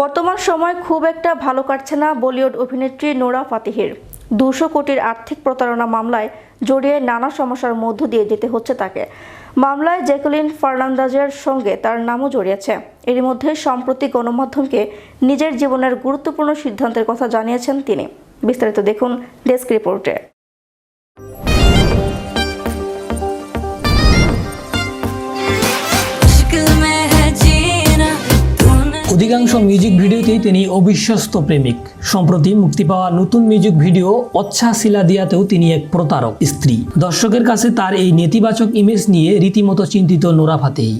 বর্তমান সময় খুব একটা ভালো কাটছে না বলিউড অভিনেত্রী নোরা ফাতিহের। দুশো কোটির আর্থিক প্রতারণা মামলায় জড়িয়ে নানা সমস্যার মধ্য দিয়ে যেতে হচ্ছে তাকে। মামলায় জ্যাকুলিন ফার্নান্দাজের সঙ্গে তার নামও জড়িয়েছে। এরই মধ্যে সম্প্রতি গণমাধ্যমকে নিজের জীবনের গুরুত্বপূর্ণ সিদ্ধান্তের কথা জানিয়েছেন তিনি। বিস্তারিত দেখুন ডেস্ক রিপোর্টে। অধিকাংশ মিউজিক ভিডিওতেই তিনি অবিশ্বস্ত প্রেমিক। সম্প্রতি মুক্তি পাওয়া নতুন মিউজিক ভিডিও অচ্ছা শিলা দিয়াতেও তিনি এক প্রতারক স্ত্রী। দর্শকের কাছে তার এই নেতিবাচক ইমেজ নিয়ে রীতিমতো চিন্তিত নোরা ফাতেহি।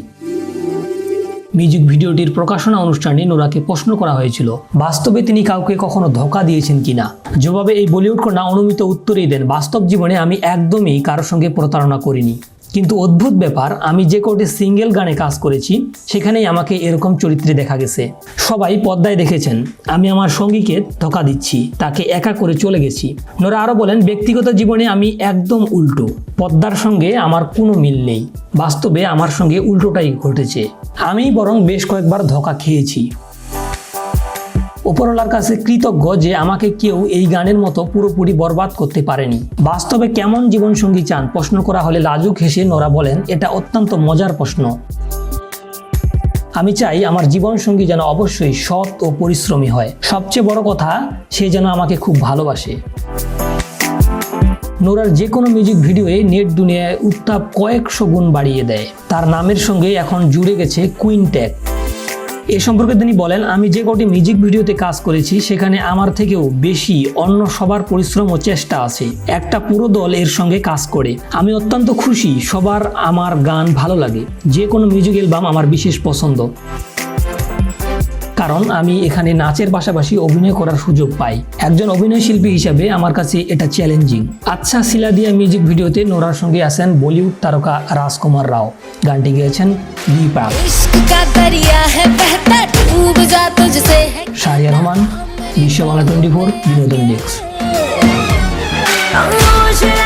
মিউজিক ভিডিওটির প্রকাশনা অনুষ্ঠানে নোরাকে প্রশ্ন করা হয়েছিল, বাস্তবে তিনি কাউকে কখনো ধোকা দিয়েছেন কিনা? জবাবে এই বলিউড কন্যা অনুমিত উত্তরেই দেন, বাস্তব জীবনে আমি একদমই কারোর সঙ্গে প্রতারণা করিনি। কিন্তু অদ্ভুত ব্যাপার, আমি যে কটি সিঙ্গেল গানে কাজ করেছি, সেখানেই আমাকে এরকম চরিত্রে দেখা গেছে। সবাই পদ্মায় দেখেছেন। আমি আমার সঙ্গীকে ধোকা দিচ্ছি, তাকে একা করে চলে গেছি। নোরা আরও বলেন, ব্যক্তিগত জীবনে আমি একদম উল্টো। পদ্মার সঙ্গে আমার কোনো মিল নেই। বাস্তবে আমার সঙ্গে উল্টোটাই ঘটেছে। আমি বরং বেশ কয়েকবার ধোকা খেয়েছি। উপরওয়ালার কাছে কৃতজ্ঞ যে আমাকে কেউ এই গানের মতো পুরোপুরি বরবাদ করতে পারেনি। বাস্তবে কেমন জীবনসঙ্গী চান? প্রশ্ন করা হলে লাজুক হেসে নোরা বলেন, এটা অত্যন্ত মজার প্রশ্ন। আমি চাই আমার জীবনসঙ্গী যেন অবশ্যই সৎ ও পরিশ্রমী হয়। সবচেয়ে বড় কথা, সে যেন আমাকে খুব ভালোবাসে। নোরার যে কোনো মিউজিক ভিডিওয়ে নেট দুনিয়ায় উত্তাপ কয়েকশো গুণ বাড়িয়ে দেয়। তার নামের সঙ্গে এখন জুড়ে গেছে কুইন ট্যাগ এ সম্পর্কে তিনি বলেন, আমি যে কটি মিউজিক ভিডিওতে কাজ করেছি, সেখানে আমার থেকেও বেশি অন্য সবার পরিশ্রম ও চেষ্টা আছে। একটা পুরো দল এর সঙ্গে কাজ করে। আমি অত্যন্ত খুশি, সবার আমার গান ভালো লাগে। যে কোনো মিউজিক অ্যালবাম আমার বিশেষ পছন্দ। কারণ আমি এখানে নাচের পাশাপাশি অভিনয় করার সুযোগ পাই। একজন অভিনয় শিল্পী হিসাবে আমার কাছে এটা চ্যালেঞ্জিং আচ্ছা সিলাদিয়া মিউজিক ভিডিওতে নোরার সঙ্গে আছেন বলিউড তারকা রাজকুমার রাও। গানটি গেয়েছেন দীপা। বিশ্ববাংলা টোয়েন্টি ফোর বিনোদন ডেস্ক मुझे